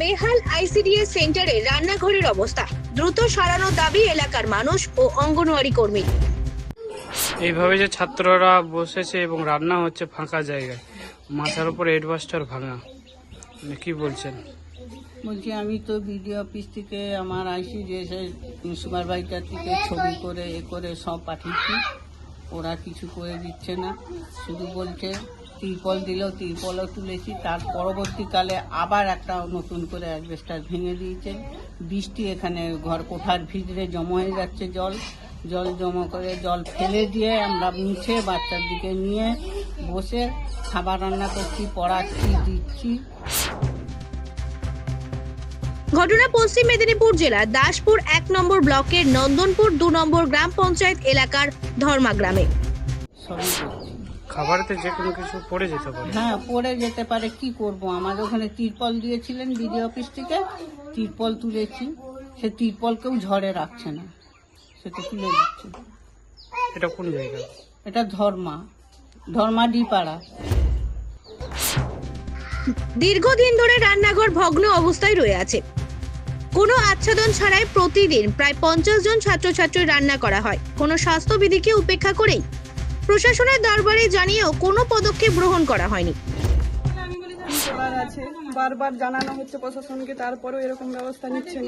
বেহাল আইসিডিএস সেন্টারে রান্নাঘরের অবস্থা। দ্রুত সারানোর দাবি এলাকার মানুষ ও অঙ্গনওয়াড়ি কর্মী। এইভাবে যে ছাত্ররা বসেছে এবং রান্না হচ্ছে ফাঁকা জায়গায় মাথার উপর হেডমাস্টার ভাঙা মানে কি বলছেন? বলছি আমি তো বিডিও অফিস থেকে আমার আইসিডিএস সুপারভাইজার থেকে ছবি করে এ করে সব পাঠিয়েছি। ওরা কিছু করে দিচ্ছে না শুধু বলছে তিরপল দিলেও তিরপলও তুলেছি। তার পরবর্তীকালে আবার একটা নতুন করে অ্যাডভেস্টার ভেঙে দিয়েছে। বৃষ্টি এখানে ঘর কোঠার ভিতরে জমা হয়ে যাচ্ছে জল। জল জমা করে জল ফেলে দিয়ে আমরা মুছে বাচ্চার দিকে নিয়ে বসে খাবার রান্না করছি পড়াচ্ছি দিচ্ছি। ঘটনা পশ্চিম মেদিনীপুর জেলার দাসপুর এক নম্বর ব্লকের নন্দনপুর দু নম্বর গ্রাম পঞ্চায়েত এলাকার ধর্মা গ্রামে। খাবারেতে যে কোনো কিছু পড়ে যেতে পারে। হ্যাঁ পড়ে যেতে পারে। কি করব? আমাদের ওখানে তিরপল দিয়েছিলেন বিডি অফিস থেকে। তিরপল তুলেছি। সে তিরপলকেও ঝড়ে রাখছে না। সেটা তুলে দিচ্ছে। এটা কোন জায়গা? এটা ধর্মা। ধর্মা ডিপাড়া। দীর্ঘদিন ধরে রান্নাঘর ভগ্ন অবস্থায় রয়ে আছে। কোনো আচ্ছাদন ছাড়াই প্রতিদিন প্রায় পঞ্চাশ জন ছাত্রছাত্রী রান্না করা হয়। কোনো স্বাস্থ্যবিধিকে উপেক্ষা করেই প্রশাসনের দরবারে জানিয়েও কোনো পদক্ষেপ গ্রহণ করা হয়নি। আছে বারবার জানানো হচ্ছে প্রশাসনকে তারপরেও এরকম ব্যবস্থা নিচ্ছেন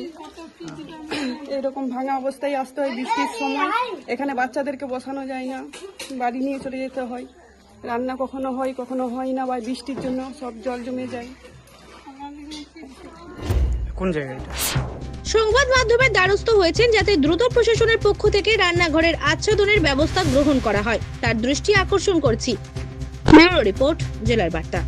এরকম ভাঙা অবস্থায় আসতে হয় বৃষ্টির সময়। এখানে বাচ্চাদেরকে বসানো যায় না বাড়ি নিয়ে চলে যেতে হয়। রান্না কখনো হয় কখনো হয় না বা বৃষ্টির জন্য সব জল জমে যায়। কোন জায়গা এটা? সংবাদ মাধ্যমের দ্বারস্থ হয়েছেন যাতে দ্রুত প্রশাসনের পক্ষ থেকে রান্নাঘরের আচ্ছাদনের ব্যবস্থা গ্রহণ করা হয়। তার দৃষ্টি আকর্ষণ করছি। রিপোর্ট, জেলার বার্তা।